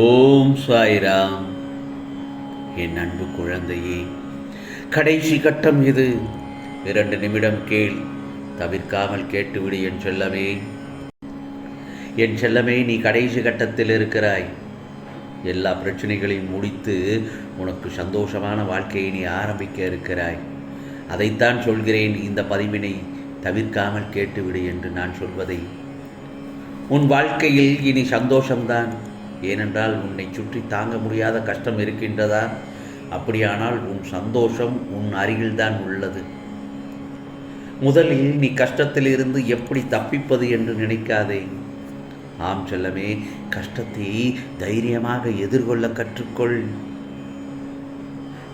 ஓம் சாய்ராம். என் அன்பு குழந்தையே கடைசி கட்டம் இது. இரண்டு நிமிடம் கேள் தவிர்க்காமல் கேட்டுவிடு என் செல்லமே. என் செல்லமே நீ கடைசி கட்டத்தில் இருக்கிறாய். எல்லா பிரச்சனைகளையும் முடித்து உனக்கு சந்தோஷமான வாழ்க்கையை நீ ஆரம்பிக்க இருக்கிறாய். அதைத்தான் சொல்கிறேன் இந்த பதிவினை தவிர்க்காமல் கேட்டுவிடு என்று நான் சொல்வதை. உன் வாழ்க்கையில் இனி சந்தோஷம்தான். ஏனென்றால் உன்னை சுற்றி தாங்க முடியாத கஷ்டம் இருக்கின்றதா? அப்படியானால் உன் சந்தோஷம் உன் அருகில்தான் உள்ளது. முதலில் நீ கஷ்டத்திலிருந்து எப்படி தப்பிப்பது என்று நினைக்காதே. ஆம் செல்லமே கஷ்டத்தை தைரியமாக எதிர்கொள்ள கற்றுக்கொள்.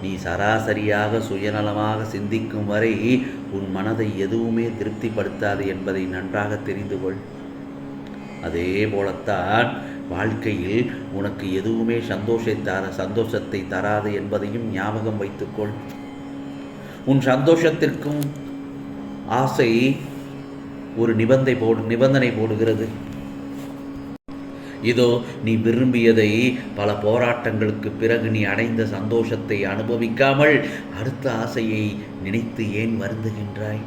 நீ சராசரியாக சுயநலமாக சிந்திக்கும் வரை உன் மனதை எதுவுமே திருப்திப்படுத்தாது என்பதை நன்றாக தெரிந்து கொள். அதே போலத்தான் வாழ்க்கையில் உனக்கு எதுவுமே சந்தோஷத்தார தர சந்தோஷத்தை தராது என்பதையும் ஞாபகம் வைத்துக்கொள். உன் சந்தோஷத்திற்கும் ஆசை ஒரு நிபந்தை போடு நிபந்தனை போடுகிறது. இதோ நீ விரும்பியதை பல போராட்டங்களுக்கு பிறகு நீ அடைந்த சந்தோஷத்தை அனுபவிக்காமல் அடுத்த ஆசையை நினைத்து ஏன் வருந்துகின்றாய்?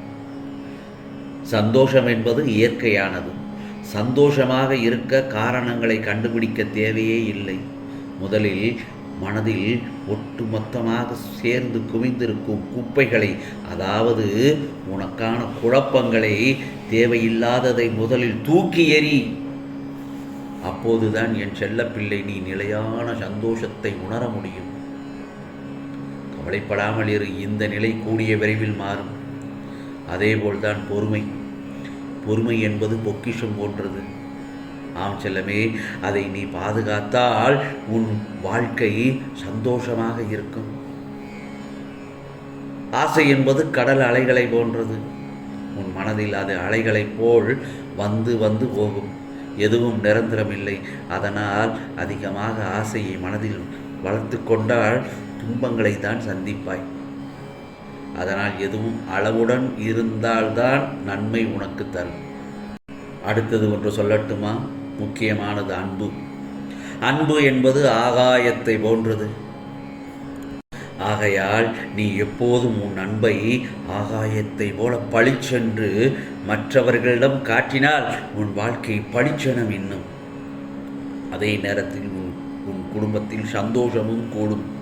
சந்தோஷம் என்பது இயற்கையானது. சந்தோஷமாக இருக்க காரணங்களை கண்டுபிடிக்க தேவையே இல்லை. முதலில் மனதில் ஒட்டுமொத்தமாக சேர்ந்து குவிந்திருக்கும் குப்பைகளை அதாவது உனக்கான குழப்பங்களை தேவையில்லாததை முதலில் தூக்கி எறி. அப்போதுதான் என் செல்லப்பிள்ளை நீ நிலையான சந்தோஷத்தை உணர முடியும். கவலைப்படாமல் இரு இந்த நிலை கூடிய விரைவில் மாறும். அதேபோல்தான் பொறுமை. பொறுமை என்பது பொக்கிஷம் போன்றது. ஆம் செல்லமே அதை நீ பாதுகாத்தால் உன் வாழ்க்கை சந்தோஷமாக இருக்கும். ஆசை என்பது கடல் அலைகளை போன்றது. உன் மனதில் அது அலைகளைப் போல் வந்து வந்து போகும். எதுவும் நிரந்தரமில்லை. அதனால் அதிகமாக ஆசையை மனதில் வளர்த்து கொண்டால் துன்பங்களை தான் சந்திப்பாய். அதனால் எதுவும் அளவுடன் இருந்தால்தான் நன்மை உனக்கு தரும். அடுத்தது ஒன்று சொல்லட்டுமா? முக்கியமானது அன்பு. அன்பு என்பது ஆகாயத்தை போன்றது. ஆகையால் நீ எப்போதும் உன் அன்பை ஆகாயத்தை போல பளிச்சென்று மற்றவர்களிடம் காட்டினால் உன் வாழ்க்கை பளிச்செனம் இன்னும். அதே நேரத்தில் உன் உன் குடும்பத்தில் சந்தோஷமும் கூடும்.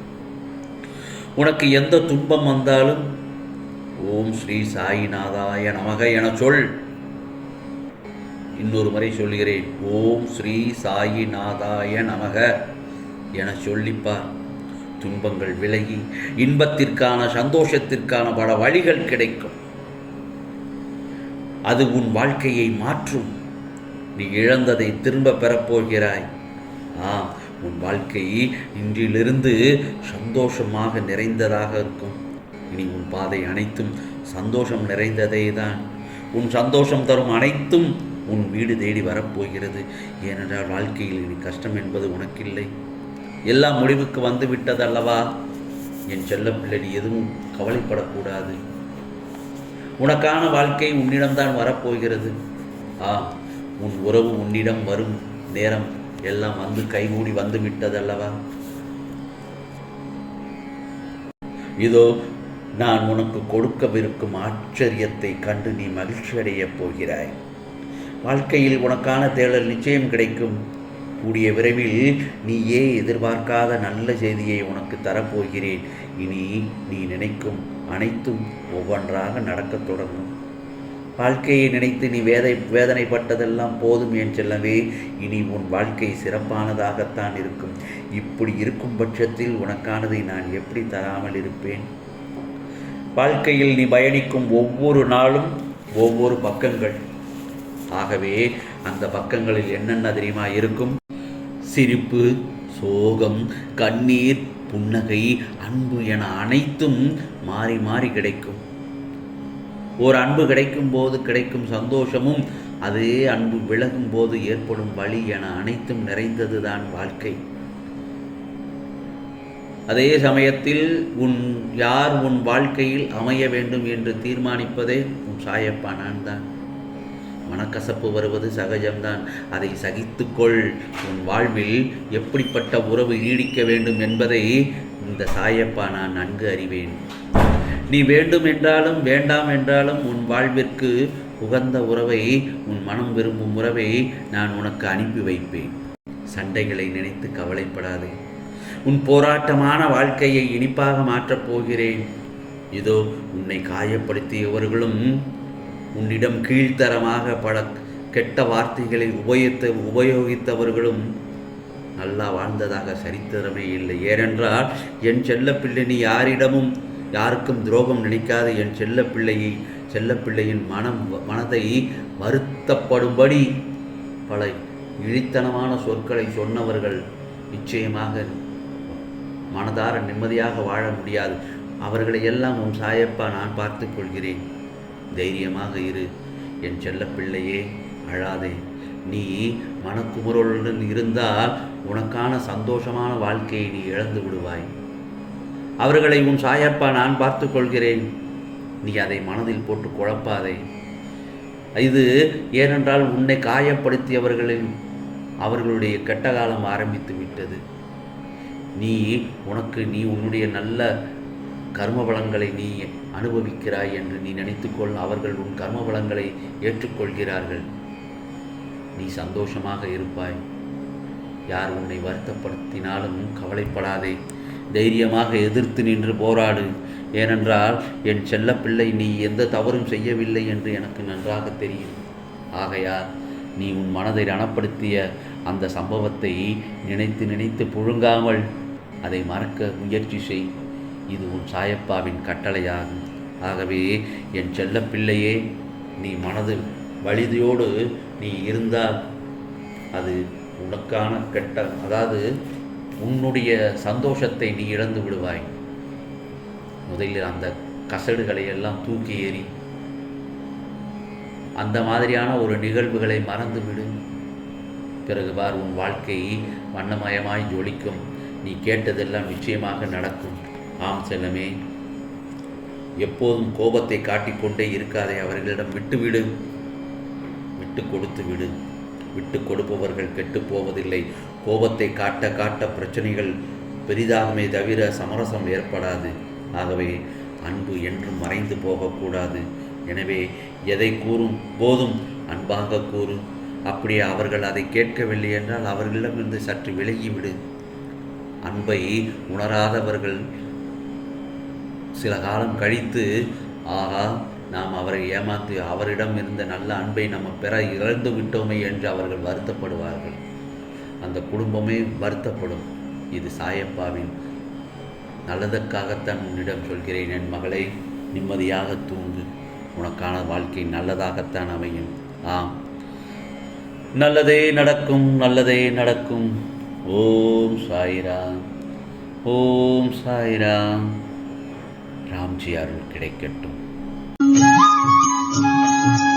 உனக்கு எந்த துன்பம் வந்தாலும் ஓம் ஸ்ரீ சாயிநாதாய நமக என சொல். இன்னொரு முறை சொல்கிறேன் ஓம் ஸ்ரீ சாயிநாதாய நமக என சொல்லிப்பார். துன்பங்கள் விலகி இன்பத்திற்கான சந்தோஷத்திற்கான பல வழிகள் கிடைக்கும். அது உன் வாழ்க்கையை மாற்றும். நீ இழந்ததை திரும்ப பெறப்போகிறாய். ஆம் உன் வாழ்க்கை இன்றிலிருந்து சந்தோஷமாக நிறைந்ததாக இருக்கும். இனி உன் பாதை அனைத்தும் சந்தோஷம் நிறைந்ததே தான் உன் சந்தோஷம் தரும் அனைத்தும் உன் வீடு தேடி வரப்போகிறது. ஏனென்றால் வாழ்க்கையில் இனி கஷ்டம் என்பது உனக்கில்லை. எல்லாம் முடிவுக்கு வந்து விட்டதல்லவா? என் செல்ல பிள்ளை எதுவும் கவலைப்படக்கூடாது. உனக்கான வாழ்க்கை உன்னிடம்தான் வரப்போகிறது. ஆ உன் உறவு உன்னிடம் வரும் நேரம் எல்லாம் வந்து கைகூடி வந்து விட்டதல்லவா? இதோ நான் உனக்கு கொடுக்கவிருக்கும் ஆச்சரியத்தை கண்டு நீ மகிழ்ச்சி அடையப் போகிறாய். வாழ்க்கையில் உனக்கான தேடல் நிச்சயம் கிடைக்கும். கூடிய விரைவில் நீயே எதிர்பார்க்காத நல்ல செய்தியை உனக்கு தரப்போகிறேன். இனி நீ நினைக்கும் அனைத்தும் ஒவ்வொன்றாக நடக்கத் தொடங்கும். வாழ்க்கையை நினைத்து நீ வேதை வேதனைப்பட்டதெல்லாம் போதும் என் செல்லவே இனி உன் வாழ்க்கை சிறப்பானதாகத்தான் இருக்கும். இப்படி இருக்கும் பட்சத்தில் உனக்கானதை நான் எப்படி தராமல் இருப்பேன்? வாழ்க்கையில் நீ பயணிக்கும் ஒவ்வொரு நாளும் ஒவ்வொரு பக்கங்கள். ஆகவே அந்த பக்கங்களில் என்னென்ன தெரியுமா இருக்கும்? சிரிப்பு சோகம் கண்ணீர் புன்னகை அன்பு என அனைத்தும் மாறி மாறி கிடைக்கும். ஒரு அன்பு கிடைக்கும் போது கிடைக்கும் சந்தோஷமும் அதே அன்பு விலகும் போது ஏற்படும் வழி என அனைத்தும் நிறைந்ததுதான் வாழ்க்கை. அதே சமயத்தில் உன் யார் உன் வாழ்க்கையில் அமைய வேண்டும் என்று தீர்மானிப்பதே உன் சாயப்பா நான் தான் மனக்கசப்பு வருவது சகஜம்தான். அதை சகித்துக்கொள். உன் வாழ்வில் எப்படிப்பட்ட உறவு நீடிக்க வேண்டும் என்பதை இந்த சாயப்பா நான் நன்கு அறிவேன். நீ வேண்டும் என்றாலும் வேண்டாம் என்றாலும் உன் வாழ்விற்கு உகந்த உறவை உன் மனம் விரும்பும் உறவை நான் உனக்கு அனுப்பி வைப்பேன். சண்டைகளை நினைத்து கவலைப்படாதே. உன் போராட்டமான வாழ்க்கையை இனிப்பாக மாற்றப் போகிறேன். இதோ உன்னை காயப்படுத்தியவர்களும் உன்னிடம் கீழ்த்தரமாக பல கெட்ட வார்த்தைகளை உபயோகித்த உபயோகித்தவர்களும் நல்லா வாழ்ந்ததாக சரித்திரமே இல்லை. ஏனென்றால் என் செல்லப்பிள்ளை நீ யாரிடமும் யாருக்கும் துரோகம் நினைக்காத என் செல்ல பிள்ளையை செல்லப்பிள்ளையின் மனம் மனதை வருத்தப்படும்படி பல இழித்தனமான சொற்களை சொன்னவர்கள் நிச்சயமாக மனதார நிம்மதியாக வாழ முடியாது. அவர்களை எல்லாம் உன் சாயப்பா நான் பார்த்து கொள்கிறேன். தைரியமாக இரு. என் செல்லப்பிள்ளையே அழாதே. நீ மனக்குமுறலுடன் இருந்தால் உனக்கான சந்தோஷமான வாழ்க்கையை நீ இழந்து விடுவாய். அவர்களை உன் சாயப்பா நான் பார்த்து கொள்கிறேன் நீ அதை மனதில் போட்டு குழப்பாதே. இது ஏனென்றால் உன்னை காயப்படுத்தியவர்களின் அவர்களுடைய கெட்ட காலம் ஆரம்பித்து விட்டது. நீ உனக்கு நீ உன்னுடைய நல்ல கர்ம பலங்களை நீ அனுபவிக்கிறாய் என்று நீ நினைத்துக்கொள் அவர்கள் உன் கர்ம பலங்களை ஏற்றுக்கொள்கிறார்கள். நீ சந்தோஷமாக இருப்பாய். யார் உன்னை வருத்தப்படுத்தினாலும் கவலைப்படாதே. தைரியமாக எதிர்த்து நின்று போராடு. ஏனென்றால் என் செல்லப்பிள்ளை நீ எந்த தவறும் செய்யவில்லை என்று எனக்கு நன்றாக தெரியும். ஆகையால் நீ உன் மனதை ரணப்படுத்திய அந்த சம்பவத்தை நினைத்து நினைத்து புழுங்காமல் அதை மறக்க முயற்சி செய். இது உன் சாயப்பாவின் கட்டளையாகும். ஆகவே என் செல்லப்பிள்ளையே நீ மனது வலிதையோடு நீ இருந்தால் அது உனக்கான கெட்ட அதாவது உன்னுடைய சந்தோஷத்தை நீ இழந்து விடுவாய். முதலில் அந்த கசடுகளை எல்லாம் தூக்கி ஏறி அந்த மாதிரியான ஒரு நிகழ்வுகளை மறந்து விடு. பிறகு பார் உன் வாழ்க்கை வண்ணமயமாய் ஜொலிக்கும். நீ கேட்டதெல்லாம் நிச்சயமாக நடக்கும். ஆம் செல்லமே எப்போதும் கோபத்தை காட்டிக்கொண்டே இருக்காதே அவர்களிடம் விட்டுவிடு. விட்டு கொடுத்து விடு. விட்டு கொடுப்பவர்கள் கெட்டு போவதில்லை. கோபத்தை காட்ட காட்ட பிரச்சனைகள் பெரிதாகுமே தவிர சமரசம் ஏற்படாது. ஆகவே அன்பு என்றும் மறைந்து போகக்கூடாது. எனவே எதை கூறும்? போதும். அன்பாக கூறு. அப்படியே அவர்கள் அதை கேட்கவில்லை என்றால் அவர்களிடமிருந்து சற்று விலகிவிடு. அன்பை உணராதவர்கள் சில காலம் கழித்து ஆகா நாம் அவரை ஏமாற்றி அவரிடம் இருந்த நல்ல அன்பை நம்ம பெற இழந்து விட்டோமே என்று அவர்கள் வருத்தப்படுவார்கள். அந்த குடும்பமே வருத்தப்படும். இது சாயப்பாவின் நல்லதற்காகத்தான் உன்னிடம் சொல்கிறேன் என் மகளே நிம்மதியாக தூங்கு. உனக்கான வாழ்க்கை நல்லதாகத்தான் அமையும். ஆம். நல்லதே நடக்கும் நல்லதே நடக்கும். ஓம் சாய்ராம். ஓம் சாய்ராம். ராம்ஜி அருள் கிடைக்கட்டும். Thank you.